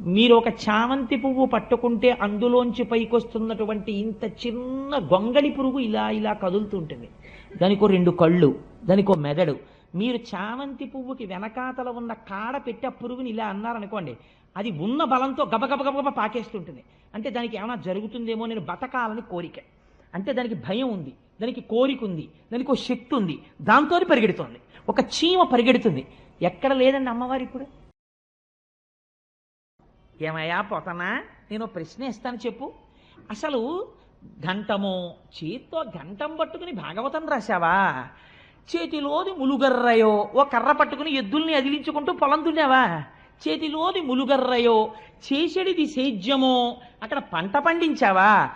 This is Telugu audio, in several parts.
మీరు ఒక చామంతి పువ్వు పట్టుకుంటే అందులోంచి పైకొస్తున్నటువంటి ఇంత చిన్న గొంగళి పురుగు ఇలా ఇలా కదులుతూ ఉంటుంది దానికో రెండు కళ్ళు దానికో మెదడు. మీరు చామంతి పువ్వుకి వెనకాతల ఉన్న కాడ పెట్టి ఆ పురుగుని ఇలా అన్నారనుకోండి అది ఉన్న బలంతో గబగబగబగబ పాకేస్తుంటుంది. అంటే దానికి ఏమైనా జరుగుతుందేమో నేను బతకాలని కోరిక. అంటే దానికి భయం ఉంది దానికి కోరిక ఉంది దానికి ఒక శక్తి ఉంది దాంతో పరిగెడుతోంది. ఒక చీమ పరిగెడుతుంది. ఎక్కడ లేదండి అమ్మవారి ఇప్పుడు ఏమయ్యా పోతనా? నేను ప్రశ్న ఇస్తాను చెప్పు. అసలు ఘంటము చేత్తో ఘంటం పట్టుకుని భాగవతం రాశావా? చేతిలోది ములుగర్రయో ఓ కర్ర పట్టుకుని ఎద్దుల్ని అదిలించుకుంటూ పొలం దున్నావా? చేతిలోది ములుగర్రయో చేసేడిది సేద్యమో అక్కడ పంట పండించావా?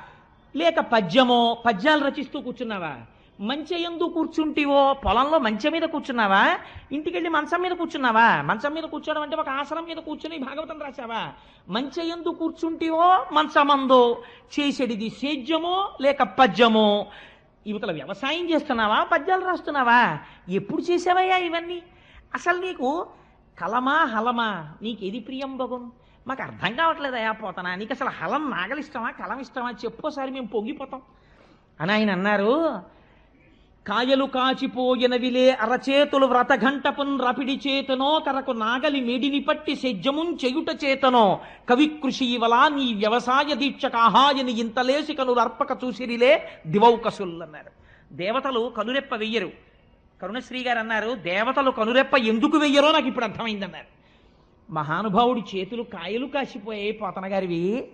లేక పద్యమో పద్యాలు రచిస్తూ కూర్చున్నావా? మంచె ఎందు కూర్చుంటివో? పొలంలో మంచి మీద కూర్చున్నావా? ఇంటికెళ్ళి మంచం మీద కూర్చున్నావా? మంచం మీద కూర్చోవడం అంటే ఒక ఆసనం మీద కూర్చుని భాగవతం రాశావా? మంచె ఎందు కూర్చుంటివో? మంచమందో చేసేడిది సేద్యమో లేక పద్యమో? యువతల వ్యవసాయం చేస్తున్నావా? పద్యాలు రాస్తున్నావా? ఎప్పుడు చేసావయ్యా ఇవన్నీ? అసలు నీకు కలమా హలమా? నీకు ఏది ప్రియం భగం మాకు అర్థం కావట్లేదయా పోతనా? నీకు అసలు హలం నాగలిష్టమా? కలం ఇష్టమా చెప్పోసారి మేము పొంగిపోతాం. అని ఆయన అన్నారు కాయలు కాచిపోయినవిలే అరచేతులు వ్రతఘంటపున్ రపిడి చేతనో కరకు నాగలి మేడిని పట్టి సెజ్జమున్ చెయుట చేతనో. కవికృషి వలా నీ వ్యవసాయ దీక్ష కాహాయని ఇంతలేసి కనులర్పక చూసిరిలే దివౌకసుల్లన్నారు దేవతలు కనురెప్ప వెయ్యరు. కరుణశ్రీ గారు అన్నారు దేవతలు కనురెప్ప ఎందుకు వెయ్యరో నాకు ఇప్పుడు అర్థమైందన్నారు మహానుభావుడి చేతులు కాయలు కాసిపోయాయి పోతనగారివి.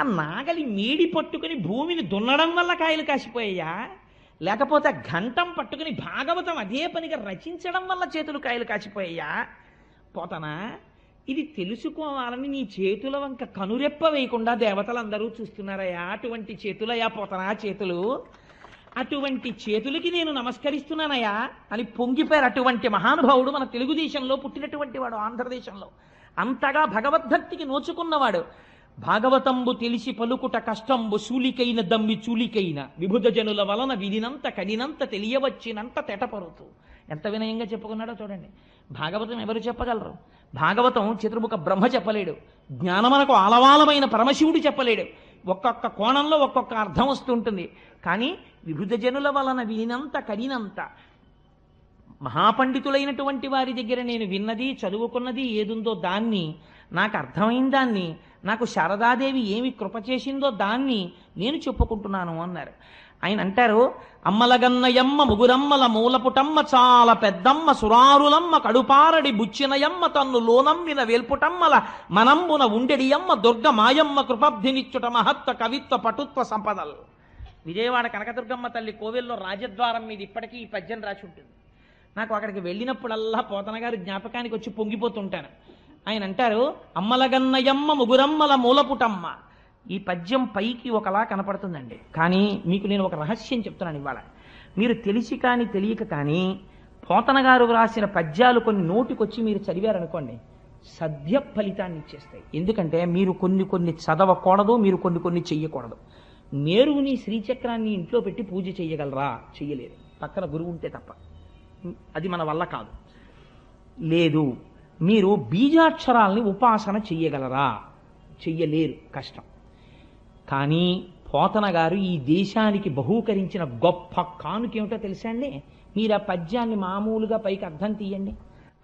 ఆ నాగలి మీడి పట్టుకుని భూమిని దున్నడం వల్ల కాయలు కాసిపోయాయా? లేకపోతే ఘంటం పట్టుకుని భాగవతం అదే పనిగా రచించడం వల్ల చేతులు కాయలు కాచిపోయా పోతనా? ఇది తెలుసుకోవాలని నీ చేతుల వంక కనురెప్ప వేయకుండా దేవతలందరూ చూస్తున్నారయ్యా. అటువంటి చేతులయ్యా పోతనా చేతులు? అటువంటి చేతులకి నేను నమస్కరిస్తున్నానయ్యా అని పొంగిపోయారు అటువంటి మహానుభావుడు మన తెలుగుదేశంలో పుట్టినటువంటి వాడు ఆంధ్రదేశంలో. అంతగా భగవద్భక్తికి నోచుకున్నవాడు. భాగవతంబు తెలిసి పలుకుట కష్టంబు శూలికైన దమ్మి చూలికైన విభుధ జనుల వలన వినినంత కడినంత తెలియవచ్చినంత తెటపరుతూ. ఎంత వినయంగా చెప్పుకున్నాడో చూడండి. భాగవతం ఎవరు చెప్పగలరు? భాగవతం చతుర్ముఖ బ్రహ్మ చెప్పలేడు. జ్ఞానమనకు ఆలవాలమైన పరమశివుడు చెప్పలేడు. ఒక్కొక్క కోణంలో ఒక్కొక్క అర్థం వస్తుంటుంది. కానీ విభుధ జనుల వలన వినినంత కడినంత మహాపండితులైనటువంటి వారి దగ్గర నేను విన్నది చదువుకున్నది ఏదుందో దాన్ని నాకు అర్థమైన దాన్ని నాకు శారదాదేవి ఏమి కృప చేసిందో దాన్ని నేను చెప్పుకుంటున్నాను అన్నారు. ఆయన అంటారు అమ్మలగన్నయమ్మ ముగురమ్మల మూలపుటమ్మ చాలా పెద్దమ్మ సురారులమ్మ కడుపారడి బుచ్చినయమ్మ తన్ను లోనమ్మిన వేల్పుటమ్మల మనంబున ఉండెడియమ్మ దుర్గ మాయమ్మ కృపబ్ధినిచ్చుట మహత్వ కవిత్వ పటుత్వ సంపదలు. విజయవాడ కనకదుర్గమ్మ తల్లి కోవెల్లో రాజద్వారం మీద ఇప్పటికీ ఈ పద్యం రాసి ఉంటుంది. నాకు అక్కడికి వెళ్ళినప్పుడల్లా పోతన గారి జ్ఞాపకానికి వచ్చి పొంగిపోతుంటాను. ఆయన అంటారు అమ్మలగన్నయమ్మ ముగురమ్మల మూలపుటమ్మ. ఈ పద్యం పైకి ఒకలా కనపడుతుందండి. కానీ మీకు నేను ఒక రహస్యం చెప్తున్నాను ఇవాళ. మీరు తెలిసి కానీ తెలియక కానీ పోతన గారు రాసిన పద్యాలు కొన్ని నోటికొచ్చి మీరు చదివారనుకోండి సద్య ఫలితాన్ని ఇచ్చేస్తాయి. ఎందుకంటే మీరు కొన్ని కొన్ని చదవకూడదు మీరు కొన్ని కొన్ని చెయ్యకూడదు. నేరుని శ్రీచక్రాన్ని ఇంట్లో పెట్టి పూజ చేయగలరా చెయ్యలేదు. పక్కన గురువు ఉంటే తప్ప. అది మన వల్ల కాదు. లేదు. మీరు బీజాక్షరాల్ని ఉపాసన చెయ్యగలరా? చెయ్యలేరు. కష్టం. కానీ పోతన గారు ఈ దేశానికి బహూకరించిన గొప్ప కానుకేమిటో తెలుసా అండి? మీరు ఆ పద్యాన్ని మామూలుగా పైకి అర్థం తీయండి.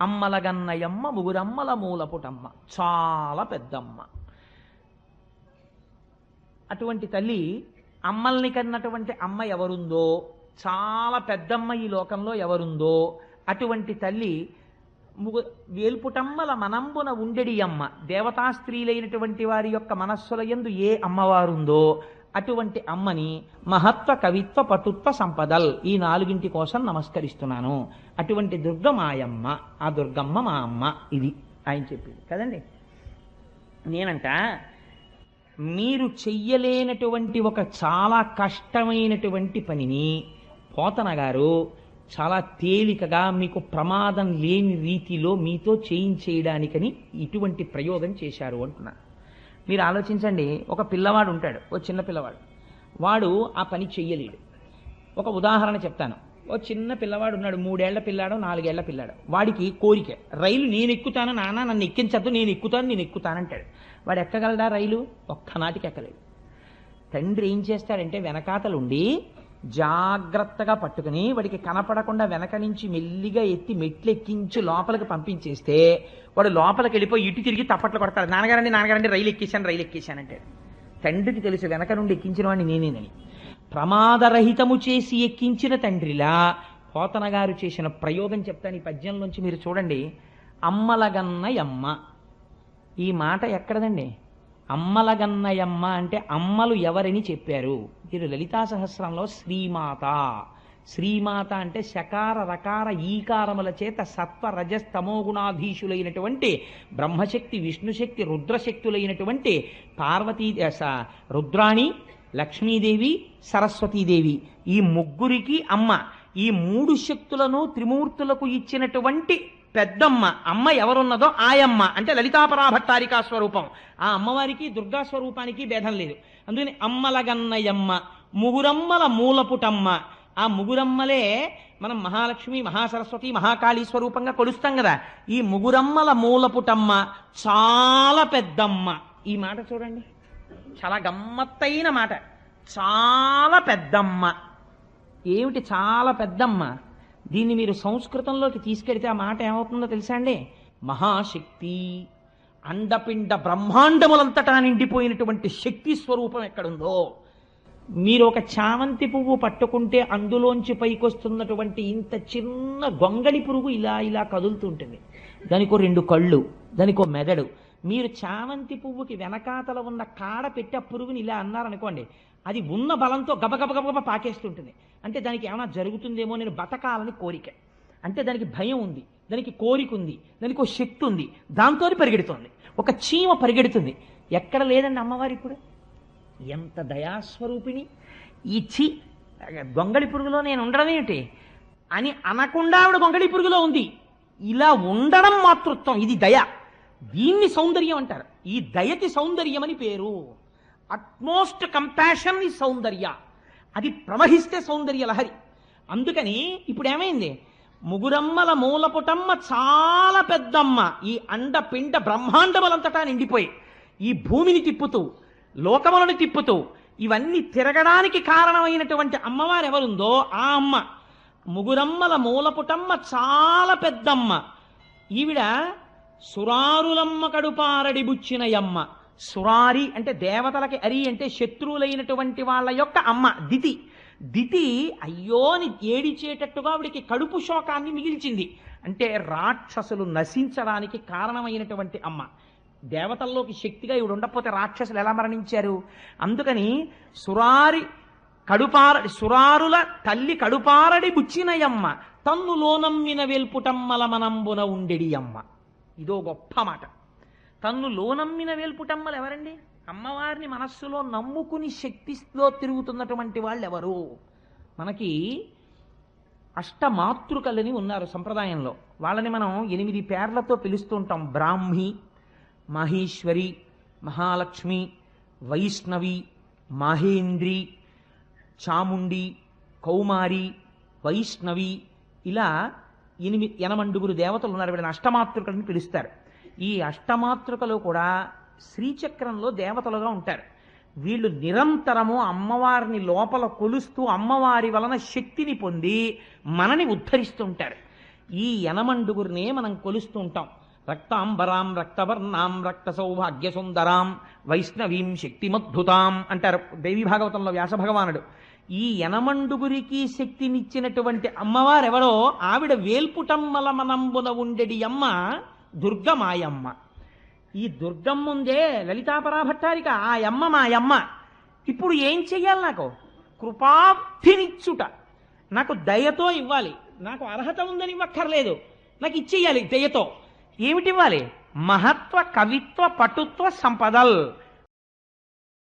అమ్మలగన్నయమ్మ ముగురమ్మల మూలపుటమ్మ చాలా పెద్దమ్మ. అటువంటి తల్లి అమ్మల్ని కన్నటువంటి అమ్మ ఎవరుందో చాలా పెద్దమ్మ ఈ లోకంలో ఎవరుందో అటువంటి తల్లి వేల్పుటమ్మల మనంబున ఉండెడి అమ్మ. దేవతా స్త్రీలైనటువంటి వారి యొక్క మనస్సుల ఎందు ఏ అమ్మవారుందో అటువంటి అమ్మని మహత్వ కవిత్వ పటుత్వ సంపదల్ ఈ నాలుగింటి కోసం నమస్కరిస్తున్నాను. అటువంటి దుర్గ మాయమ్మ ఆ దుర్గమ్మ మా అమ్మ ఇది ఆయన చెప్పింది. కదండి? నేనంట మీరు చెయ్యలేనటువంటి ఒక చాలా కష్టమైనటువంటి పనిని పోతన గారు చాలా తేలికగా మీకు ప్రమాదం లేని రీతిలో మీతో చేయించేయడానికని ఇటువంటి ప్రయోగం చేశారు అంటున్నా. మీరు ఆలోచించండి ఒక పిల్లవాడు ఉంటాడు ఓ చిన్న పిల్లవాడు. వాడు ఆ పని చెయ్యలేడు. ఒక ఉదాహరణ చెప్తాను. ఓ చిన్న పిల్లవాడు ఉన్నాడు మూడేళ్ళ పిల్లాడో నాలుగేళ్ళ పిల్లాడు. వాడికి కోరిక రైలు నేను ఎక్కుతాను నాన్న నన్ను ఎక్కించద్దు నేను ఎక్కుతాను నేను ఎక్కుతానంటాడు వాడు ఎక్కగలడా రైలు? ఒక్కనాటికి ఎక్కలేడు తండ్రి ఏం చేస్తాడంటే వెనకాతలుండి జాగ్రత్తగా పట్టుకుని వాడికి కనపడకుండా వెనక నుంచి మెల్లిగా ఎత్తి మెట్లు ఎక్కించి లోపలికి పంపించేస్తే వాడు లోపలికి వెళ్ళిపోయి ఇటు తిరిగి తప్పట్లు కొడతాడు. నాన్నగారండి నాన్నగారండి రైలు ఎక్కేశాను రైలు ఎక్కేశానంటే తండ్రికి తెలుసు వెనక నుండి ఎక్కించిన వాడిని నేనేనని. ప్రమాదరహితము చేసి ఎక్కించిన తండ్రిలా పోతనగారు చేసిన ప్రయోగం చెప్తాను ఈ పద్యంలోంచి మీరు చూడండి. అమ్మలగన్న అమ్మలగన్నయమ్మ. ఈ మాట ఎక్కడదండి? అమ్మలగన్నయమ్మ అంటే అమ్మలు ఎవరని చెప్పారు? మీరు లలితా సహస్రంలో శ్రీమాత. శ్రీమాత అంటే శకార రకార ఈకారముల చేత సత్వ రజస్ తమోగుణాధీశులైనటువంటి బ్రహ్మశక్తి విష్ణుశక్తి రుద్రశక్తులైనటువంటి పార్వతీ రుద్రాణి లక్ష్మీదేవి సరస్వతీదేవి. ఈ ముగ్గురికి అమ్మ. ఈ మూడు శక్తులను త్రిమూర్తులకు ఇచ్చినటువంటి పెద్దమ్మ అమ్మ ఎవరున్నదో ఆయమ్మ అంటే లలితాపరాభట్టారికా స్వరూపం. ఆ అమ్మవారికి దుర్గా స్వరూపానికి భేదం లేదు. అందుకని అమ్మలగన్నయమ్మ ముగురమ్మల మూలపుటమ్మ. ఆ ముగురమ్మలే మనం మహాలక్ష్మి మహాసరస్వతి మహాకాళీ స్వరూపంగా కొలుస్తాం కదా. ఈ ముగురమ్మల మూలపుటమ్మ చాలా పెద్దమ్మ. ఈ మాట చూడండి. చాలా గమ్మత్తైన మాట. చాలా పెద్దమ్మ. ఏమిటి చాలా పెద్దమ్మ? దీన్ని మీరు సంస్కృతంలోకి తీసుకెడితే ఆ మాట ఏమవుతుందో తెలుసా అండి? మహాశక్తి. అండపిండ బ్రహ్మాండములంతటా నిండిపోయినటువంటి శక్తి స్వరూపం ఎక్కడుందో? మీరు ఒక చామంతి పువ్వు పట్టుకుంటే అందులోంచి పైకొస్తున్నటువంటి ఇంత చిన్న గొంగళి పురుగు ఇలా ఇలా కదులుతుంటుంది దానికో రెండు కళ్ళు దానికో మెదడు. మీరు చామంతి పువ్వుకి వెనకాతల ఉన్న కాడ పెట్టి ఆ పురుగుని ఇలా అన్నారనుకోండి అది ఉన్న బలంతో గబగబగబగబ పాకేస్తుంటుంది. అంటే దానికి ఏమైనా జరుగుతుందేమో నేను బతకాలని కోరిక. అంటే దానికి భయం ఉంది దానికి కోరిక ఉంది దానికి ఒక శక్తి ఉంది దాంతో పరిగెడుతుంది. ఒక చీమ పరిగెడుతుంది. ఎక్కడ లేదండి అమ్మవారి ఇప్పుడు? ఎంత దయాస్వరూపిణి. ఈ చి గొంగళి పురుగులో నేను ఉండడం ఏమిటి? అని అనకుండా ఆవిడ గొంగళి పురుగులో ఉంది. ఇలా ఉండడం మాతృత్వం ఇది దయ. దీన్ని సౌందర్యం అంటారు. ఈ దయకి సౌందర్యం అని పేరు. అట్మోస్ట్ కంపాషన్ ఈ సౌందర్య. అది ప్రవహిస్తే సౌందర్య లహరి. అందుకని ఇప్పుడు ఏమైంది ముగురమ్మల మూలపుటమ్మ చాలా పెద్దమ్మ. ఈ అండ పిండ బ్రహ్మాండములంతటా నిండిపోయి ఈ భూమిని తిప్పుతూ లోకములను తిప్పుతూ ఇవన్నీ తిరగడానికి కారణమైనటువంటి అమ్మవారు ఎవరుందో ఆ అమ్మ. ముగురమ్మల మూలపుటమ్మ చాలా పెద్దమ్మ. ఈవిడ సురారులమ్మ కడుపారడి బుచ్చినయమ్మ. సురారి అంటే దేవతలకి అరి అంటే శత్రువులైనటువంటి వాళ్ళ యొక్క అమ్మ దితి. దితి అయ్యోని ఏడిచేటట్టుగా ఆవిడికి కడుపు శోకాన్ని మిగిల్చింది. అంటే రాక్షసులు నశించడానికి కారణమైనటువంటి అమ్మ. దేవతల్లోకి శక్తిగా ఇవి ఉండకపోతే రాక్షసులు ఎలా మరణించారు? అందుకని సురారి కడుపార సురారుల తల్లి కడుపారడి బుచ్చినయమ్మ. తన్ను లోనమ్మిన వెల్పుటమ్మల మనంబున ఉండెడియమ్మ. ఇదో గొప్ప మాట. తన్ను లోనమ్మిన వేల్పుటమ్మలు ఎవరండి? అమ్మవారిని మనస్సులో నమ్ముకుని శక్తిలో తిరుగుతున్నటువంటి వాళ్ళు ఎవరు మనకి అష్టమాతృకలని ఉన్నారు సంప్రదాయంలో. వాళ్ళని మనం ఎనిమిది పేర్లతో పిలుస్తూ ఉంటాం బ్రాహ్మి మహేశ్వరి మహాలక్ష్మి వైష్ణవి మహేంద్రి చాముండి కౌమారి వైష్ణవి ఇలా ఎనిమిది ఎనమండుగురు దేవతలు ఉన్నారు. వీళ్ళని అష్టమాతృకలని పిలుస్తారు. ఈ అష్టమాతృకలు కూడా శ్రీచక్రంలో దేవతలుగా ఉంటారు. వీళ్ళు నిరంతరము అమ్మవారిని లోపల కొలుస్తూ అమ్మవారి వలన శక్తిని పొంది మనని ఉద్ధరిస్తూ ఉంటారు ఈ యనమండుగురినే మనం కొలుస్తూ ఉంటాం రక్తాంబరాం రక్తవర్ణాం రక్త సౌభాగ్య సుందరాం వైష్ణవీం శక్తిమద్భుతాం అంటారు దేవి భాగవతంలో వ్యాస భగవానుడు. ఈ యనమండుగురికి శక్తినిచ్చినటువంటి అమ్మవారెవరో? ఆవిడ వేల్పుటమ్మల మనంబున ఉండెడి అమ్మ దుర్గమాయమ్మ. ఈ దుర్గం ముందే లలితాపరాభట్టారిక ఆ అమ్మ మా అమ్మ ఇప్పుడు ఏం చెయ్యాలి నాకు? కృపాబ్ధినిచ్చుట నాకు దయతో ఇవ్వాలి. నాకు అర్హత ఉందని ఇవ్వక్కర్లేదు నాకు ఇచ్చేయాలి దయతో. ఏమిటి ఇవ్వాలి మహత్వ కవిత్వ పటుత్వ సంపదల్.